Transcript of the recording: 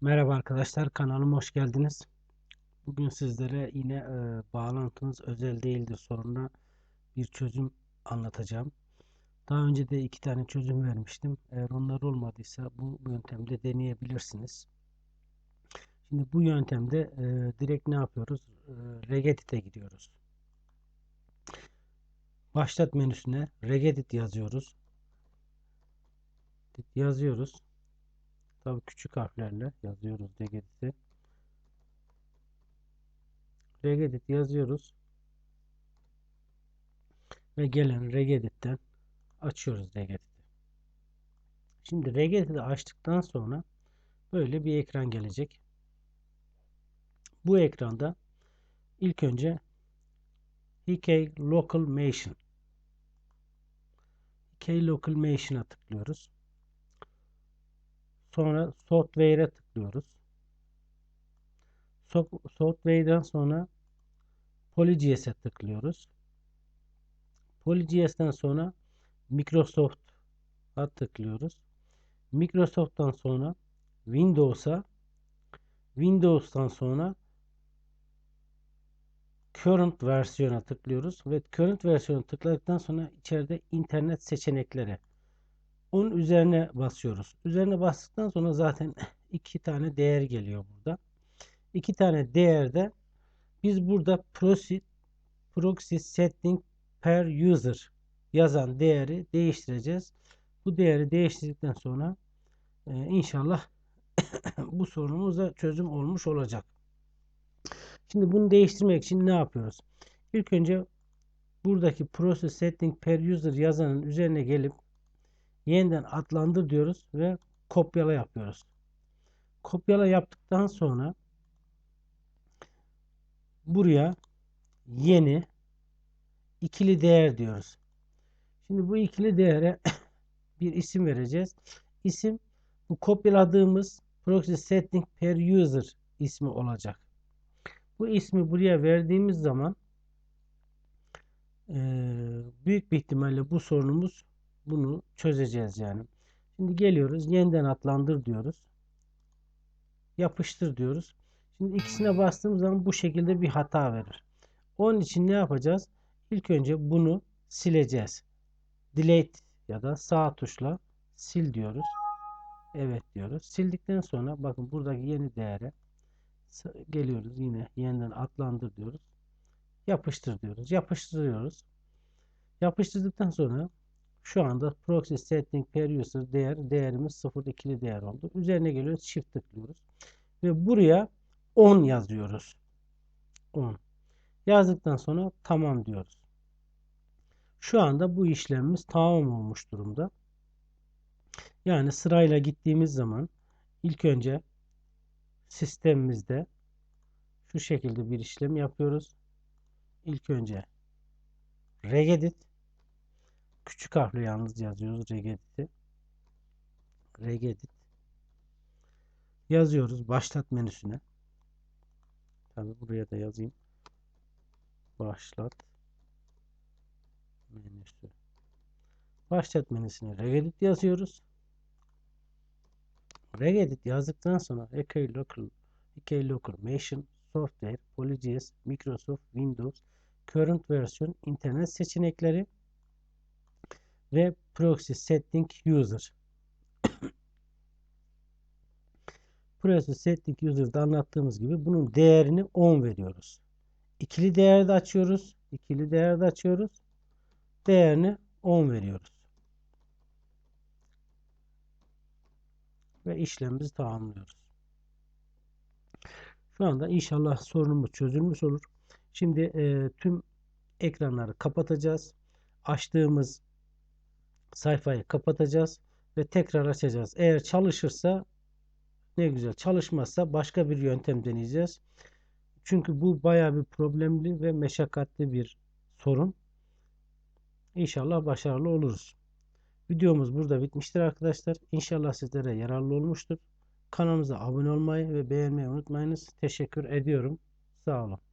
Merhaba arkadaşlar kanalıma hoş geldiniz. Bugün sizlere yine e, bağlantınız özel değildir sorununa bir çözüm anlatacağım. Daha önce de iki tane çözüm vermiştim. Eğer onlar olmadıysa bu yöntemde deneyebilirsiniz. Şimdi bu yöntemde e, direkt ne yapıyoruz? E, Regedit'e gidiyoruz. Başlat menüsüne Regedit yazıyoruz. Yazıyoruz. Tabii küçük harflerle yazıyoruz Regedit'i. Regedit yazıyoruz. Ve gelen Regedit'ten açıyoruz Regedit'i. Şimdi Regedit'i açtıktan sonra böyle bir ekran gelecek. Bu ekranda ilk önce HK Local Machine HK Local Machine'a tıklıyoruz. Sonra Software'e tıklıyoruz. Software'den sonra PolyJS'e tıklıyoruz. PolyJS'ten sonra Microsoft'a tıklıyoruz. Microsoft'tan sonra Windows'a Windows'tan sonra Current versiyona tıklıyoruz ve Current versiyonu tıkladıktan sonra içeride internet seçenekleri onun üzerine basıyoruz. Üzerine bastıktan sonra zaten iki tane değer geliyor burada. İki tane değerde biz burada proxy, proxy setting per user yazan değeri değiştireceğiz. Bu değeri değiştirdikten sonra e, inşallah bu sorunumuza çözüm olmuş olacak. Şimdi bunu değiştirmek için ne yapıyoruz? İlk önce buradaki process setting per user yazanın üzerine gelip yeniden adlandır diyoruz ve kopyala yapıyoruz. Kopyala yaptıktan sonra buraya yeni ikili değer diyoruz. Şimdi bu ikili değere bir isim vereceğiz. İsim bu kopyaladığımız proxy setting per user ismi olacak. Bu ismi buraya verdiğimiz zaman büyük bir ihtimalle bu sorunumuz bunu çözeceğiz yani. Şimdi geliyoruz. Yeniden adlandır diyoruz. Yapıştır diyoruz. Şimdi ikisine bastığım zaman bu şekilde bir hata verir. Onun için ne yapacağız? İlk önce bunu sileceğiz. Delete ya da sağ tuşla sil diyoruz. Evet diyoruz. Sildikten sonra bakın buradaki yeni değere geliyoruz yine yeniden adlandır diyoruz. Yapıştır diyoruz. Yapıştırıyoruz. Yapıştırdıktan sonra şu anda proxy setting per user değer değerimiz 0 ikili değer oldu. Üzerine geliyoruz. Shift tıklıyoruz. Ve buraya 10 yazıyoruz. 10. Yazdıktan sonra tamam diyoruz. Şu anda bu işlemimiz tamam olmuş durumda. Yani sırayla gittiğimiz zaman ilk önce sistemimizde şu şekilde bir işlem yapıyoruz. İlk önce regedit Küçük harfle yalnız yazıyoruz regedit'i. Regedit. Yazıyoruz başlat menüsüne. Tabi buraya da yazayım. Başlat menüsü. Başlat menüsüne regedit yazıyoruz. Regedit yazdıktan sonra AK Local, AK Local Machine, Software, PolyJS, Microsoft, Windows, Current Version, internet seçenekleri ve proxy setting user. proxy setting user'da anlattığımız gibi bunun değerini 10 veriyoruz. İkili değerde açıyoruz. İkili değerde açıyoruz. Değerini 10 veriyoruz. Ve işlemimizi tamamlıyoruz. Şu anda inşallah sorunumuz çözülmüş olur. Şimdi e, tüm ekranları kapatacağız. Açtığımız sayfayı kapatacağız ve tekrar açacağız. Eğer çalışırsa ne güzel. Çalışmazsa başka bir yöntem deneyeceğiz. Çünkü bu baya bir problemli ve meşakkatli bir sorun. İnşallah başarılı oluruz. Videomuz burada bitmiştir arkadaşlar. İnşallah sizlere yararlı olmuştur. Kanalımıza abone olmayı ve beğenmeyi unutmayınız. Teşekkür ediyorum. Sağ olun.